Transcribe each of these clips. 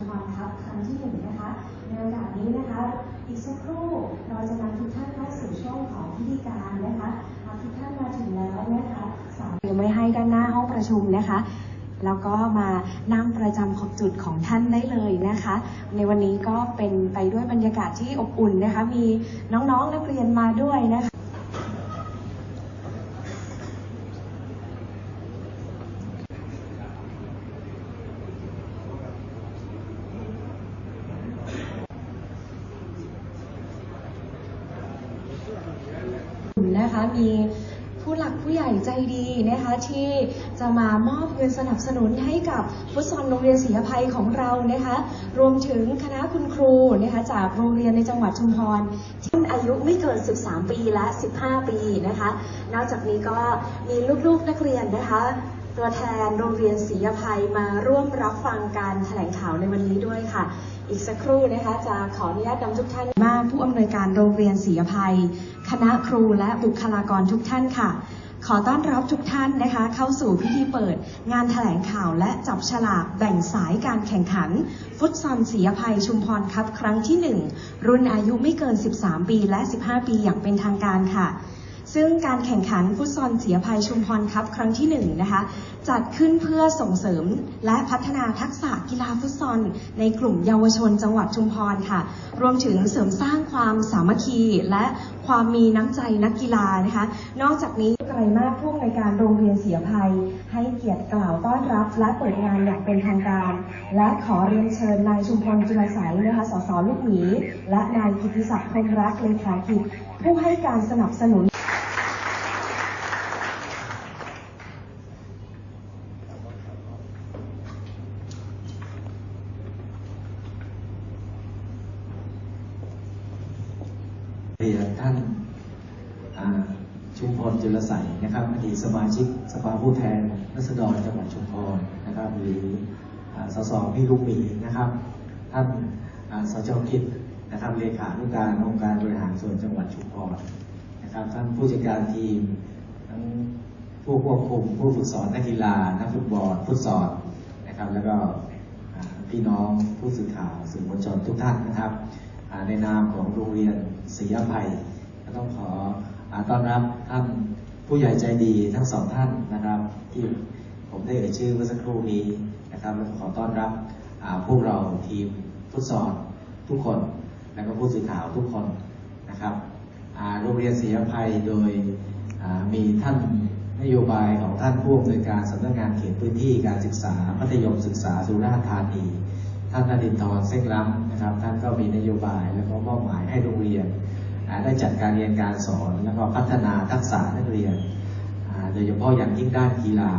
ความครับครั้งที่หนึ่งนะคะในโอกาสนี้นะคะอีกสักครู่เราจะนำทุกท่านเข้าสู่ช่วงของพิธีการนะคะหากทุกท่านมาถึงแล้วนะคะสามไว้ให้ด้านหน้าห้องประชุมนะคะแล้วก็มานั่งประจำขอบจุดของท่านได้เลยนะคะ ในวันนี้ก็เป็นไปด้วยบรรยากาศที่อบอุ่นนะคะ มีน้องๆนักเรียนมาด้วยนะคะ นะคะมีผู้หลักผู้ใหญ่ใจดีนะคะที่จะมามอบเงินสนับสนุนให้กับฟุตซอลโรงเรียนศรีอภัยของเรานะคะรวมถึงคณะคุณครูนะคะจากโรงเรียนในจังหวัดชุมพรที่อายุไม่เกิน 13 ปีและ 15 ปีนะคะนอกจากนี้ก็มีลูกๆนักเรียนนะคะตัวแทนโรงเรียนศรีอภัยมาร่วมรับฟังการแถลงข่าวในวันนี้ด้วยค่ะ อีกสักครู่นะคะจะขออนุญาตนำทุกท่านมาผู้อำนวยการโรงเรียนศรีอภัย คณะครูและบุคลากรทุกท่านค่ะ ขอต้อนรับทุกท่านนะคะ เข้าสู่พิธีเปิด งานแถลงข่าวและจับฉลากแบ่งสายการแข่งขัน ฟุตซอลศรีอภัยชุมพรคัพครั้งที่ 1 รุ่นอายุไม่เกิน 13 ปีและ 15 ปีอย่างเป็นทางการค่ะ ซึ่งการแข่งขันฟุตซอลเสียภัยชุมพรคัพครั้งที่หนึ่งนะคะจัดขึ้นเพื่อส่งเสริมและพัฒนาทักษะกีฬาฟุตซอลในกลุ่มเยาวชนจังหวัดชุมพรค่ะ รวมถึงเสริมสร้างความสามัคคีและความมีน้ำใจนักกีฬานะคะ นอกจากนี้ไกรมากผู้อำนวยการโรงเรียนเสียภัย ให้เกียรติกล่าวต้อนรับ และเปิดงานอย่างเป็นทางการ และขอเรียนเชิญนายชุมพรจุลสัยนะคะสสลูกหมีและนายกิติศักดิ์พรมรักเลขากิจผู้ให้การสนับสนุน เรียนท่านอ่าชุมพลจุลใสยนะครับอดีตสมา ชิกสภาผู้แทนรัษฎรจังหวัดชุมพรนะครับหรือสสพี่ลูกหมีนะครับ ท่านสจกิจนะครับเลขานุการองค์การบริหารส่วนจังหวัดชุมพรนะครับท่านผู้จัดการทีมทั้งผู้ควบคุมผู้ฝึกสอนนักกีฬานักฟุตบอลฟุตซอลนะครับแล้วก็พี่น้องผู้สื่อข่าวสื่อมวลชนทุกท่านนะครับ ในนามของโรงเรียนศรีอภัยก็ต้องขอต้อนรับท่าน ผู้ใหญ่ใจดีทั้งสองท่านนะครับ ที่ผมได้เอ่ยชื่อเมื่อสักครู่นี้นะครับแล้วก็ขอต้อนรับพวกเราทีมฟุตซอลทุกคน แล้วก็ผู้สื่อข่าวทุกคนนะครับโรงเรียนศรีภัยโดยมีท่านนโยบายของท่านผู้อำนวยการสำนักงานเขตพื้นที่การศึกษามัธยมศึกษาสุราษฎร์ธานี ท่านนดินทรเส้นล้ำนะครับ ท่านก็มีนโยบายแล้วก็มอบหมายให้โรงเรียน ได้จัดการเรียนการสอน แล้วก็พัฒนาทักษะนักเรียนโดยเฉพาะอย่างยิ่งด้านกีฬา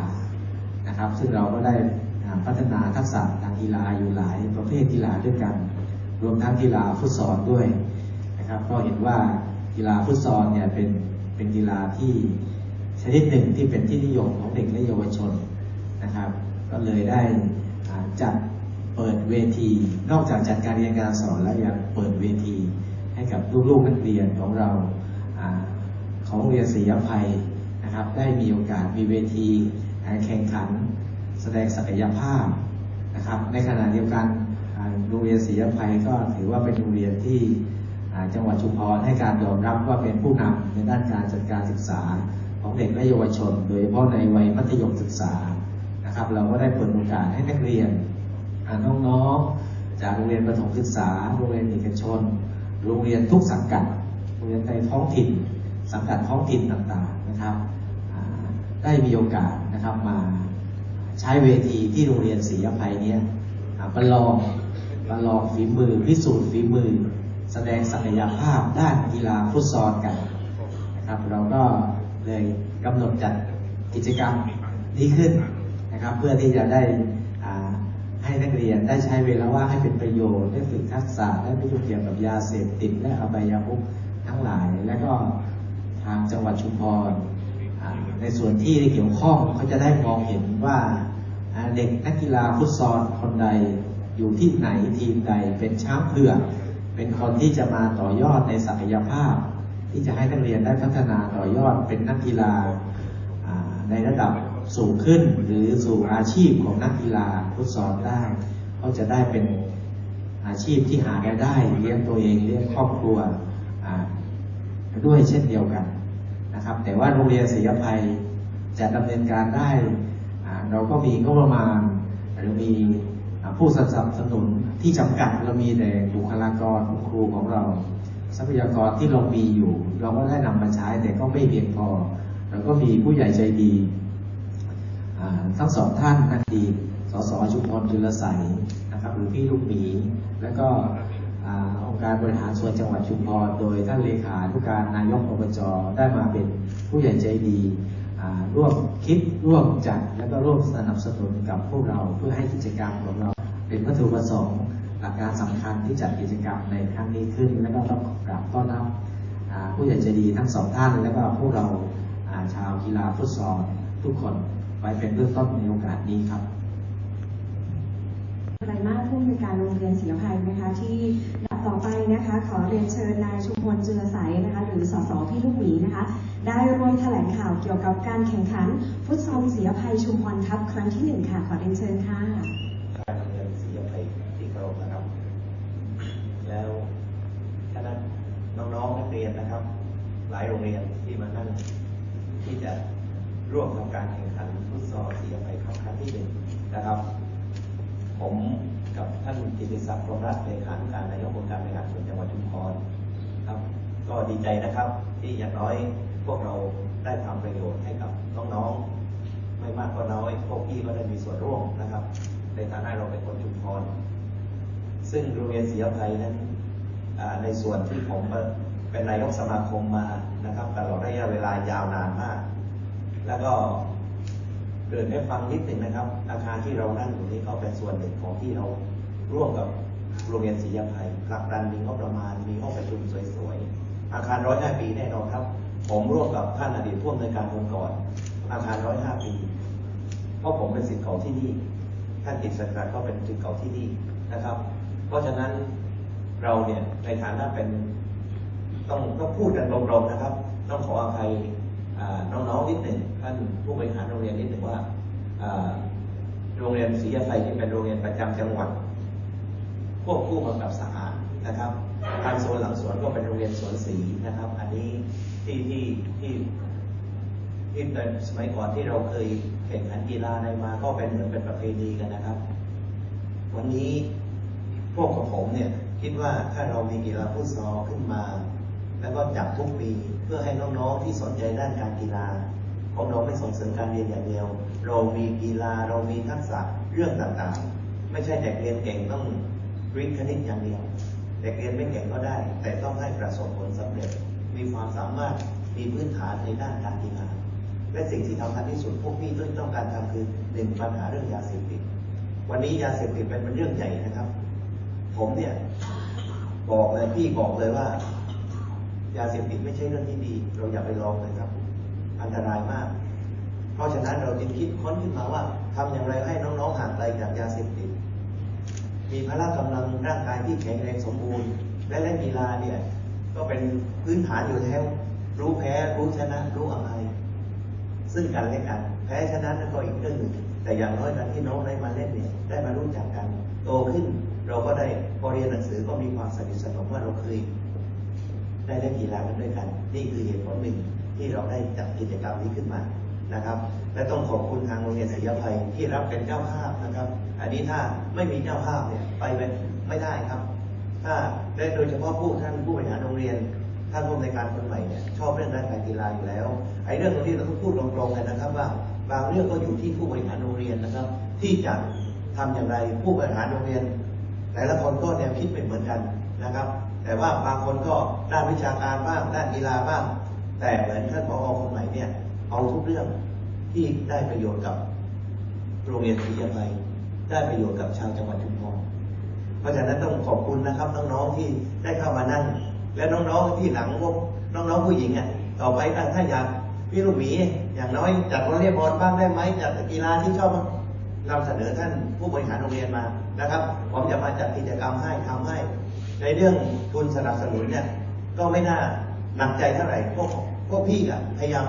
นะครับ ซึ่งเราก็ได้พัฒนาทักษะทางกีฬาอยู่หลายประเภทกีฬาด้วยกัน รวมทั้งกีฬาฟุตซอลด้วยนะครับ ก็เห็นว่ากีฬาฟุตซอลเนี่ยเป็นเป็นกีฬาที่ชนิดหนึ่งที่เป็นที่นิยมของเด็กและเยาวชนนะครับ ก็เลยได้จัดเปิดเวที นอกจากจัดการเรียนการสอนแล้วยังเปิดเวที ให้กับลูกๆนักเรียนของเราอของโรงเรียนศรีอภัยนะครับ ได้มีโอกาสมีเวทีแข่งขัน แสดงศักยภาพนะครับ ในขณะเดียวกันโรงเรียนศรีอภัยก็ถือว่าเป็นโรงเรียนที่จังหวัดชุมพรให้การยอมรับว่าเป็นผู้นำในด้านการจัดการศึกษาของเด็กและเยาวชน โดยเฉพาะในวัยมัธยมศึกษานะครับ เราก็ได้เปิดโอกาสให้นักเรียนน้องๆจากโรงเรียนประถมศึกษา โรงเรียนเอกชน โรงเรียนทุกสังกัด โรงเรียนในท้องถิ่น สังกัดท้องถิ่นต่างๆนะครับ ได้มีโอกาสนะครับมาใช้เวทีที่โรงเรียนศรีอภัยเนี่ยอ่าประลองประลองฝีมือพิสูจน์ฝีมือ แสดงศักยภาพด้านกีฬาฟุตซอลกันนะครับเราก็เลยกำหนดจัดกิจกรรมนี้ขึ้นนะครับ เพื่อที่จะได้ ให้นักเรียนได้ใช้เวลาว่างให้เป็นประโยชน์ได้ฝึกทักษะได้ไม่ยุ่งเกี่ยวกับยาเสพติดและอบายามุขทั้งหลาย และก็ทางจังหวัดชุมพรในส่วนที่เกี่ยวข้องเขาจะได้มองเห็นว่าเด็กนักกีฬาฟุตซอลคนใดอยู่ที่ไหนทีมใดเป็นช้างเผือกเป็นคนที่จะมาต่อยอดในศักยภาพ ที่จะให้นักเรียนได้พัฒนาต่อยอดเป็นนักกีฬาในระดับ สูงขึ้นหรือสู่อาชีพของนักกีฬาฟุตซอลได้ ก็จะได้เป็นอาชีพที่หารายได้เลี้ยงตัวเองเลี้ยงครอบครัวด้วยเช่นเดียวกันนะครับ แต่ว่าโรงเรียนศรีอภัยจะดำเนินการได้เราก็มีงบประมาณหรือมีผู้สนับสนุนที่จำกัดเรามีแต่บุคลากรคุณครูของเรา ทรัพยากรที่เรามีอยู่ เราก็ได้นำมาใช้แต่ก็ไม่เพียงพอเราก็มีผู้ใหญ่ใจดี ทั้งสองท่านอดีสสชุมพรจุลใสยนะครับหรือพี่ลูกหมี แล้วก็องค์การบริหารส่วนจังหวัดชุมพรโดยท่านเลขาธิการนายกอบจได้มาเป็นผู้ใหญ่ใจดีร่วมคิดร่วมจัดแล้วก็ร่วมสนับสนุนกับพวกเราเพื่อให้กิจกรรมของเราเป็นวัตถุประสงค์หลักการสำคัญที่จัดกิจกรรมในครั้งนี้ขึ้น แล้วก็ต้องกราบต้อนรับผู้ใหญ่ใจดีทั้งสองท่าน แล้วก็พวกเราชาวกีฬาฟุตซอลทุกคน ไว้เป็นเบื้องต้นในโอกาสนี้ครับไตรมาสผู้อำนวยการโรงเรียนศิลภัยนะคะ ที่ดับต่อไปนะคะ ขอเรียนเชิญนายชุมพลจุลใสยนะคะ หรือสสพี่ลูกหมีนะคะ ได้ร่วมแถลงข่าวเกี่ยวกับการแข่งขัน ฟุตซอลศิลภัยชุมพรทัพครั้งที่หนึ่งค่ะ ขอเรียนเชิญค่ะการโรงเรียนศรีอภัยที่เคารพนะครับ แล้วคณะน้องๆนักเรียนนะครับ หลายโรงเรียนที่มานั่งที่จะ ร่วมทำการแข่งขันฟุตซอลศรีอภัยครับครั้งที่หนึ่งนะครับ ผมกับท่านกิติศักดิ์พรมรัตน์เลขาธิการนายกองค์การบริหารส่วนจังหวัดชุมพรครับ ก็ดีใจนะครับ ที่อย่างน้อยพวกเราได้ทำประโยชน์ให้กับน้องๆไม่มากก็น้อยพวกพี่ก็ได้มีส่วนร่วมนะครับ ในฐานะเราเป็นคนชุมพรซึ่งโรงเรียนศรีอภัยนั้นในส่วนที่ผมเป็นนายกสมาคมมานะครับตลอดระยะเวลายาวนานมาก แล้วก็เกิดให้ฟังนิดหนึ่งนะครับ อาคารที่เรานั่งอยู่นี้ก็เป็นส่วนหนึ่งของที่เราร่วมกับโรงเรียนศรีอภัยผลักดันมีงบประมาณมีห้องประชุมสวยๆ อาคารร้อยห้าปีแน่นอนครับ ผมร่วมกับท่านอดีตผู้อำนวยการองค์กรอาคารร้อยห้าปีเพราะผมเป็นสิทธิ์เก่าที่นี่ท่านกิจสการก็เป็นสิทธิ์เก่าที่นี่นะครับ เพราะฉะนั้นเราเนี่ยในฐานะเป็นต้องต้องพูดกันตรงๆนะครับ ต้องขออภัย น้องๆนิดหนึ่งท่านผู้บริหารโรงเรียนนิดหนึ่งว่าโรงเรียนศรีอภัยที่เป็นโรงเรียนประจำจังหวัดควบคู่มากับสะอาดนะครับทางโซนหลังสวนก็เป็นโรงเรียนสวนศรีนะครับ อันนี้ที่ที่ที่ที่ในสมัยก่อนที่เราเคยแข่งขันกีฬาในมาก็เป็นเหมือนเป็นประเพณีกันนะครับ วันนี้พวกของผมเนี่ยคิดว่าถ้าเรามีกีฬาฟุตซอลขึ้นมา แล้วก็จัดทุกปีเพื่อให้น้องๆที่สนใจด้านการกีฬา ของเราไม่ส่งเสริมการเรียนอย่างเดียว เรามีกีฬาเรามีทักษะเรื่องต่างๆ ไม่ใช่เด็กเรียนเก่งต้องวิทย์คณิตอย่างเดียวเด็กเรียนไม่เก่งก็ได้ แต่ต้องให้ประสบผลสำเร็จ มีความสามารถมีพื้นฐานในด้านการกีฬาและสิ่งที่สำคัญที่สุดพวกพี่ต้องการทำคือหนึ่งปัญหาเรื่องยาเสพติดวันนี้ยาเสพติดเป็นเรื่องใหญ่นะครับ ผมเนี่ยบอกเลยพี่บอกเลยว่า ยาเสพติดไม่ใช่เรื่องที่ดี เราอย่าไปลองเลยครับ อันตรายมาก เพราะฉะนั้นเราจึงคิดค้นขึ้นมาว่าทำอย่างไรให้น้องๆห่างไกลจากยาเสพติด มีพละกำลังร่างกายที่แข็งแรงสมบูรณ์ และเล่นกีฬาเนี่ย ก็เป็นพื้นฐานอยู่แล้ว รู้แพ้รู้ชนะรู้อะไรซึ่งกันและกัน แพ้ชนะนั่นก็อีกเรื่องหนึ่งแต่อย่างน้อยการที่น้องได้มาเล่นเนี่ยได้มารู้จักกัน โตขึ้นเราก็ได้พอเรียนหนังสือก็มีความสนิทสนมว่าเราเคย ได้เล่นกีฬากันด้วยกัน นี่คือเหตุผลหนึ่งที่เราได้จัดกิจกรรมนี้ขึ้นมานะครับ และต้องขอบคุณทางโรงเรียนศรีอภัยที่รับเป็นเจ้าภาพนะครับ อันนี้ถ้าไม่มีเจ้าภาพเนี่ยไปเป็นไม่ได้ครับ ถ้าและโดยเฉพาะผู้ท่านผู้บริหารโรงเรียนท่านผู้อำนวยการคนใหม่เนี่ยชอบเรื่องด้านการกีฬาอยู่แล้วไอ้เรื่องตรงนี้เราต้องพูดตรงๆกันนะครับ ว่าบางเรื่องก็อยู่ที่ผู้บริหารโรงเรียนนะครับ ที่จะทำอย่างไรผู้บริหารโรงเรียนแต่ละคนก็แนวคิดไม่เหมือนกัน นะครับ แต่ว่าบางคนก็ด้านวิชาการบ้างด้านกีฬาบ้าง แต่เหมือนท่านผอคนใหม่เนี่ย เอาทุกเรื่องที่ได้ประโยชน์กับโรงเรียนศรีอภัยได้ประโยชน์กับชาวจังหวัดชุมพรเพราะฉะนั้นต้องขอบคุณนะครับน้องๆที่ได้เข้ามานั่ง และน้องๆที่หลังพวกน้องๆผู้หญิงอะต่อไปถ้าอยากพี่ลูกหมีอย่างน้อยจัดวอลเลย์บอลบ้างได้ไหมจัดกีฬาที่ชอบนำเสนอท่านผู้บริหารโรงเรียนมานะครับ ผมจะมาจัดกิจกรรมให้ทำให้ ในเรื่องทุนสนับสนุนเนี่ย ก็ไม่น่าหนักใจเท่าไหร่พวกพวกพี่อะพยายาม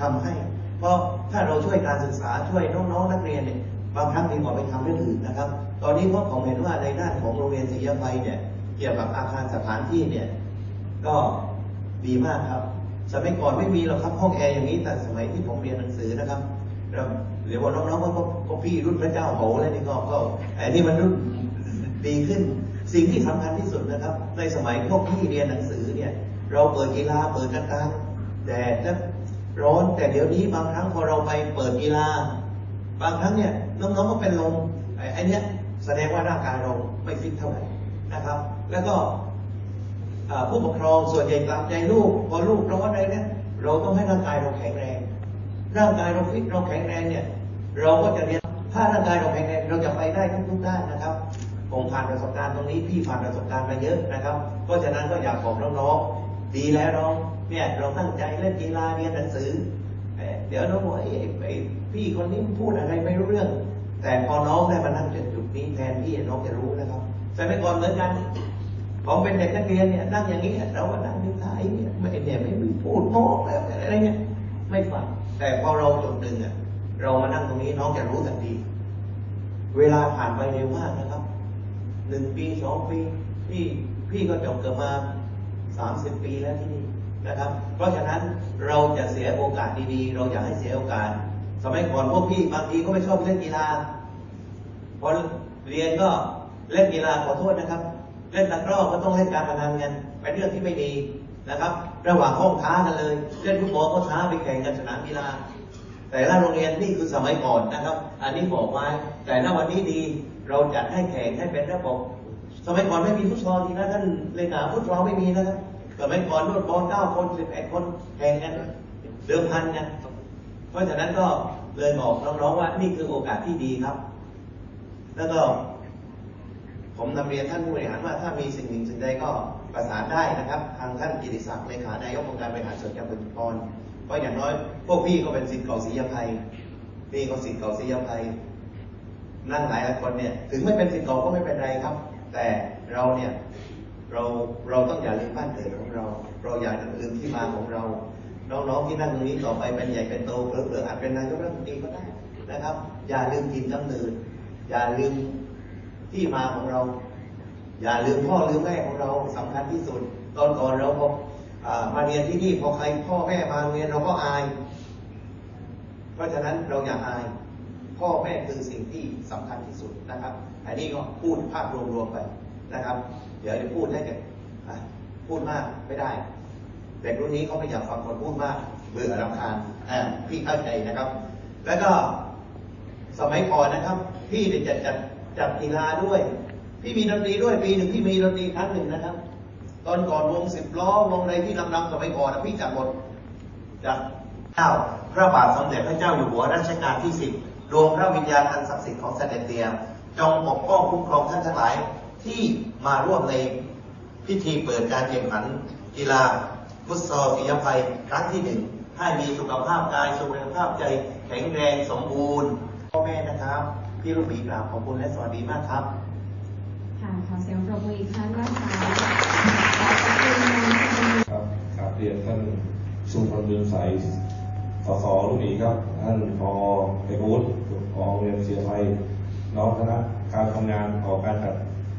ทำให้ เพราะถ้าเราช่วยการศึกษาช่วยน้องๆนักเรียนเนี่ยบางครั้งดีกว่าไปทำเรื่องอื่นนะครับ ตอนนี้พวกผมเห็นว่าในด้านของโรงเรียนศรียภัยเนี่ย เกี่ยวกับอาคารสถานที่เนี่ย ก็ดีมากครับ สมัยก่อนไม่มีหรอกครับห้องแอร์อย่างนี้แต่สมัยที่ผมเรียนหนังสือนะครับแล้วเดี๋ยวว่าน้องๆก็ก็ก็พี่รุ่นพระเจ้าโหแล้วนี่ก็ก็ไอ้นี่มันรุ่นดีขึ้น สิ่งที่สำคัญที่สุดนะครับ ในสมัยพวกพี่เรียนหนังสือเนี่ย เราเปิดกีฬาเปิดกันกลางแดดและร้อนแต่เดี๋ยวนี้บางครั้งพอเราไปเปิดกีฬา บางครั้งเนี่ยน้องๆก็เป็นลมไอ้เนี้ยแสดงว่าร่างกายเราไม่ฟิตเท่าไหร่นะครับ แล้วก็ผู้ปกครองส่วนใหญ่ตามใจลูกพอลูกร้อนอะไรเนี่ยเราต้องให้ร่างกายเราแข็งแรง ร่างกายเราฟิตเราแข็งแรงเนี่ย เราก็จะเรียนถ้าร่างกายเราแข็งแรงเราจะไปได้ทุกๆด้านนะครับ ผมผ่านประสบการณ์ตรงนี้พี่ผ่านประสบการณ์มาเยอะนะครับ เพราะฉะนั้นก็อยากบอกน้องๆดีแล้วน้องเนี่ยเราตั้งใจเล่นกีฬาเรียนหนังสือเอ่อเดี๋ยวน้องบอกไอ้ไอ้พี่คนนี้พูดอะไรไม่รู้เรื่อง แต่พอน้องได้มานั่งจุดนี้แทนพี่น้องจะรู้นะครับสมัยก่อนเหมือนกันผมเป็นเด็กนักเรียนเนี่ยนั่งอย่างนี้เราก็นั่งนิ่งายเนี่ยไม่เนี่ยไม่พูดโม้อะไรเงี้ยไม่ฟังแต่พอเราจุดหนึ่งอะเรามานั่งตรงนี้น้องจะรู้ทันทีเวลาผ่านไปเร็วมากนะครับ หนึ่งปีสองปีพี่พี่ก็จบเกิดมาสามสิบปีแล้วที่นี่นะครับ เพราะฉะนั้นเราจะเสียโอกาสดีๆ เราอยากให้เสียโอกาส สมัยก่อนพวกพี่บางทีก็ไม่ชอบเล่นกีฬาพอเรียนก็เล่นกีฬาขอโทษนะครับ เล่นตะกร้อก็ต้องเล่นการพนันกันเป็นเรื่องที่ไม่ดีนะครับ ระหว่างห้องท้ากันเลย เล่นฟุตบอลก็ท้าไปแข่งกันสนามกีฬาแต่ละโรงเรียนนี่คือสมัยก่อนนะครับ อันนี้บอกไว้แต่ณวันนี้ดี เราจัดให้แข่งให้เป็นระบบ สมัยก่อนไม่มีฟุตซอลทีนะท่านเลขาฟุตซอลไม่มีนะครับสมัยก่อนนวดบอลเก้าคนสิบแปดคนแข่งกันเดิมพันกันเพราะฉะนั้นก็เลยบอกน้องๆว่านี่คือโอกาสที่ดีครับ แล้วก็ ผมนำเรียนท่านผู้บริหารว่าถ้ามีสิ่งหนึ่งสิ่งใดก็ประสานได้นะครับ ทางท่านกิติศักดิ์เลขานายกองค์การบริหารส่วนจังหวัดชุมพรเพราะอย่างน้อย พวกพี่ก็เป็นสิทธิ์เก่าศรียภัยพี่ก็สิทธิ์เก่าศรียภัย นั่งหลายคนเนี่ย ถึงไม่เป็นสิทธิ์เก่าก็ไม่เป็นไรครับ แต่เราเนี่ยเราเราต้องอย่าลืมบ้านเกิดของเรา เราอย่าลืมที่มาของเรา น้องๆที่นั่งตรงนี้ต่อไปเป็นใหญ่เป็นโตเผลอๆอาจเป็นนายกรัฐมนตรีก็ได้นะครับ อย่าลืมกินกำเนิดอย่าลืมที่มาของเรา อย่าลืมพ่อลืมแม่ของเราสำคัญที่สุด ตอนก่อนเราพอมาเรียนที่นี่พอใครพ่อแม่มาเรียนเราก็อาย เพราะฉะนั้นเราอย่าอาย พ่อแม่คือสิ่งที่สำคัญที่สุดนะครับ อันนี้ก็พูดภาพรวมๆไปนะครับ เดี๋ยวจะพูดให้กันพูดมากไม่ได้เด็กรุ่นนี้เขาไม่อยากฟังคนพูดมาก เบื่อรำคาญอ่าพี่เข้าใจนะครับ แล้วก็สมัยก่อนนะครับ พี่เนี่ยจัดจัดจัดกีฬาด้วย พี่มีดนตรีด้วยปีหนึ่งพี่มีดนตรีครั้งหนึ่งนะครับ ตอนก่อนวงสิบล้อวงอะไรที่ดังๆสมัยก่อนนะพี่จัดหมดจากเจ้าพระบาทสมเด็จพระเจ้าอยู่หัวรัชกาลที่สิบ ดวงพระวิญญาณอันศักดิ์สิทธิ์ของเสด็จเตียจงปกป้องคุ้มครองท่านทั้งหลายที่มาร่วมในพิธีเปิดการแข่งขันกีฬาฟุตซอลศิยภัยครั้งที่หนึ่งให้มีสุขภาพกายสุขภาพใจแข็งแรงสมบูรณ์พ่อแม่นะครับ พี่ลูกหมีกราบขอบคุณและสวัสดีมากครับค่ะขอเสียงปรบมืออีกครั้งนะคะขอบคุณนายสุรินทร์ครับกราบเรียนท่านชุมพลเรืองใส สสลูกหมีครับท่านพอเอกวุฒิพอโรงเรียนเสียไฟน้องคณะการทำงานของการจัด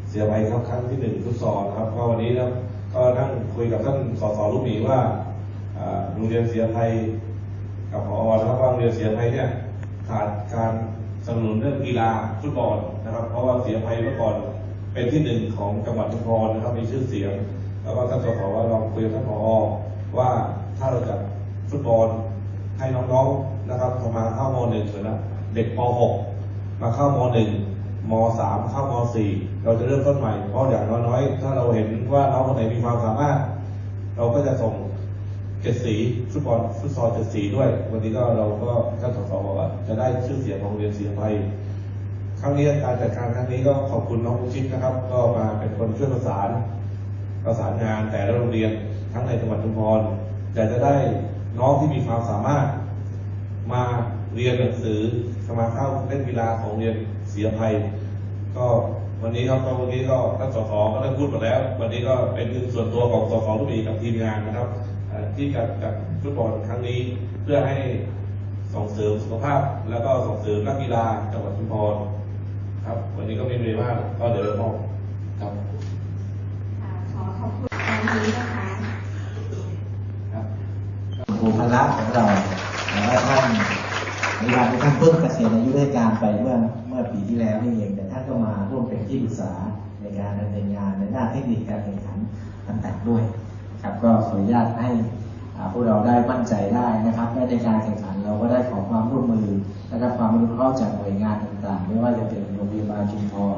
เสียไฟครับครั้งที่หนึ่งฟุตซอลนครับก็วันนี้ครับก็นั่งคุยกับท่านสสลูกหมีว่าอ่าโรงเรียนเสียไทยกับพอนะครับว่าโรงเรียนเสียไทยเนี่ยขาดการสนับสนุนเรื่องกีฬาฟุตบอลนะครับเพราะว่าเสียไทยเมื่อก่อนเป็นที่หนึ่งของจังหวัดชุมพรนะครับมีชื่อเสียง แล้วก็ท่านสสว่าลองคุยกับท่านผอว่าถ้าเราจัดฟุตบอล ให้น้องๆนะครับประมาเข้ามหนึ่งเถอะนะเด็กป .6 มาเข้ามหนึ่งม .3 เข้าม .4 เราจะเริ่มต้นใหม่เพราะอย่างน้อยๆ ถ้าเราเห็นว่าน้องคนไหนมีความสามารถ เราก็จะส่งเจ็ดสีฟุตบอลฟุตซอลเจ็ดสีด้วย วันนี้ก็เราก็ท่านสสบอกว่าจะได้ชื่อเสียงของโรงเรียนศรีอภัยครั้งนี้การจัดการครั้งนี้ก็ขอบคุณน้องผู้ชิดนะครับ ก็มาเป็นคนช่วยประสาน ประสานงานแต่ละโรงเรียนทั้งในจังหวัดชุมพรอยากจะได้ น้องที่มีความสามารถ มาเรียนหนังสือสมาเข้าเล่นกีฬาของเรียนเสียภัย ก็วันนี้ครับก็วันนี้ก็ท่านสสก็ได้พูดหมดแล้ว วันนี้ก็เป็นส่วนตัวของสสลูกหมีกับทีมงานนะครับที่จัดจัดฟุตบอลครั้งนี้เพื่อให้ส่งเสริมสุขภาพ แล้วก็ส่งเสริมนักกีฬาจังหวัดชุมพรครับ วันนี้ก็ไม่มีอะไรมากก็เดี๋ยวเรามอบครับค่ะขอขอบคุณตรงนี้นะคะ ครับค รูพละของเราแต่ว่าท่านในวลาที่ท่านเพิ่งเกษียณอายุราชการไปเมื่อเมื่อปีที่แล้วนี่เองแต่ท่านก็มาร่วมเป็นที่ปรึกษาในการดำเนินงานในด้านเทคนิคการแข่งขันต่างๆด้วยครับก็ขออนุญาตให้อ่าพวกเราได้มั่นใจได้นะครับในการแข่งขันเราก็ได้ขอความร่วมมือและได้ความอนุเคราจากหน่วยงานต่างๆ ไม่ว่าจะเป็นโรงพยาบาลชุมพร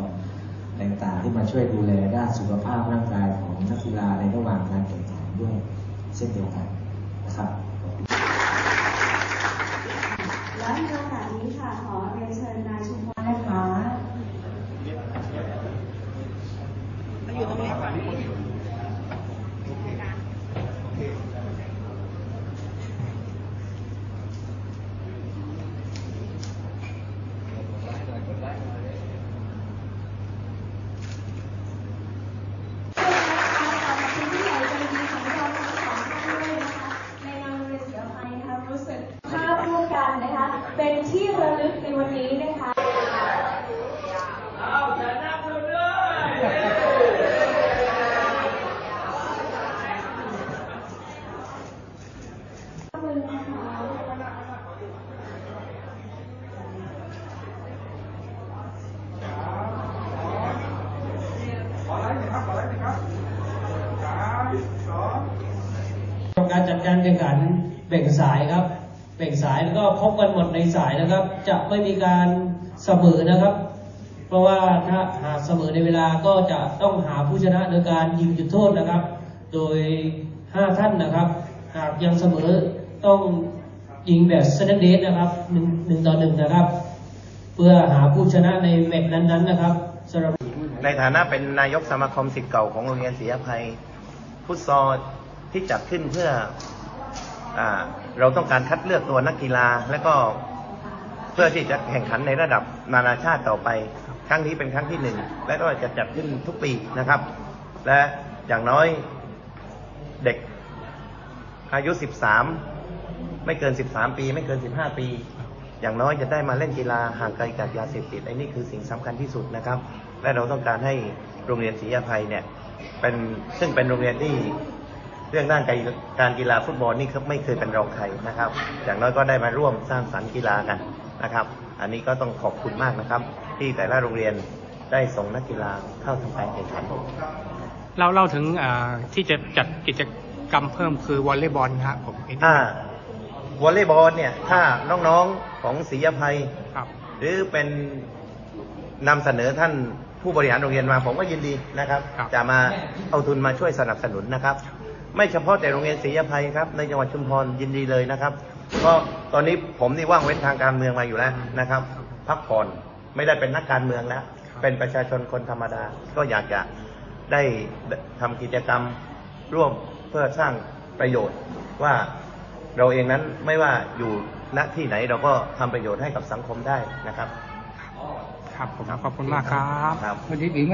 ต่างๆ ที่มาช่วยดูแลด้านสุขภาพร่างกายของนักกีฬาในระหว่างการแข่งขันด้วยเช่นเดียวกันนะครับ และในโอกาสนี้ค่ะ ขอเรียนเชิญนายชุมพรนะคะ ขอบคุณผู้ใหญ่ใจดีของเราทั้งสองท่านด้วยนะคะ ในนามโรงเรียนเสือไฟนะคะรู้สึกภาพร่วมกันนะคะ เป็นที่ระลึกในวันนี้นะคะ ขอบคุณนะคะ การจัดการแข่งขันแบ่งสายครับ แบ่ง พบกันหมดในสายนะครับ จะไม่มีการเสมอนะครับ เพราะว่าถ้าหากเสมอในเวลาก็จะต้องหาผู้ชนะโดยการยิงจุดโทษนะครับ โดย 5 ท่านนะครับ หากยังเสมอต้องยิงแบบสแตนเดสนะครับหนึ่งหนึ่งต่อหนึ่งนะครับ เพื่อหาผู้ชนะในแมตช์นั้นๆนะครับสำหรับในฐานะเป็นนายกสมาคมสิทธิ์เก่าของโรงเรียนศรีอภัยฟุตซอลที่จัดขึ้นเพื่อ เราต้องการคัดเลือกตัวนักกีฬา และก็เพื่อที่จะแข่งขันในระดับนานาชาติต่อไป ครั้งนี้เป็นครั้งที่หนึ่งและก็จะจัดขึ้นทุกปีนะครับ และอย่างน้อยเด็กอายุ 13 ไม่เกิน 13 ปี ไม่เกิน 15 ปี อย่างน้อยจะได้มาเล่นกีฬาห่างไกลจากยาเสพติดไอ้นี่คือสิ่งสำคัญที่สุดนะครับ และเราต้องการให้โรงเรียนศรีอภัยเนี่ยเป็นซึ่งเป็นโรงเรียนที่ เรื่องด้านการการกีฬาฟุตบอลนี่ครับไม่เคยเป็นรองใครนะครับ อย่างน้อยก็ได้มาร่วมสร้างสรรค์กีฬากันนะครับ อันนี้ก็ต้องขอบคุณมากนะครับ ที่แต่ละโรงเรียนได้ส่งนักกีฬาเข้าทำการแข่งขันเราเล่าถึงอ่าที่จะจัดกิจกรรมเพิ่มคือวอลเลย์บอลครับผมเห็นอ่าวอลเลย์บอลเนี่ยถ้าน้องๆของศรีอภัยครับหรือเป็นนำเสนอท่านผู้บริหารโรงเรียนมาผมก็ยินดีนะครับครับจะมาเอาทุนมาช่วยสนับสนุนนะครับ ไม่เฉพาะแต่โรงเรียนศรีอภัยครับในจังหวัดชุมพรยินดีเลยนะครับ ก็ตอนนี้ผมนี่ว่างเว้นทางการเมืองมาอยู่แล้วนะครับ พักผ่อนไม่ได้เป็นนักการเมืองแล้ว เป็นประชาชนคนธรรมดา ก็อยากจะได้ทำกิจกรรมร่วมเพื่อสร้างประโยชน์ว่าเราเองนั้นไม่ว่าอยู่ณที่ไหนเราก็ทำประโยชน์ให้กับสังคมได้นะครับ ครับผมขอบคุณมากครับครับวันนี้อีกไม่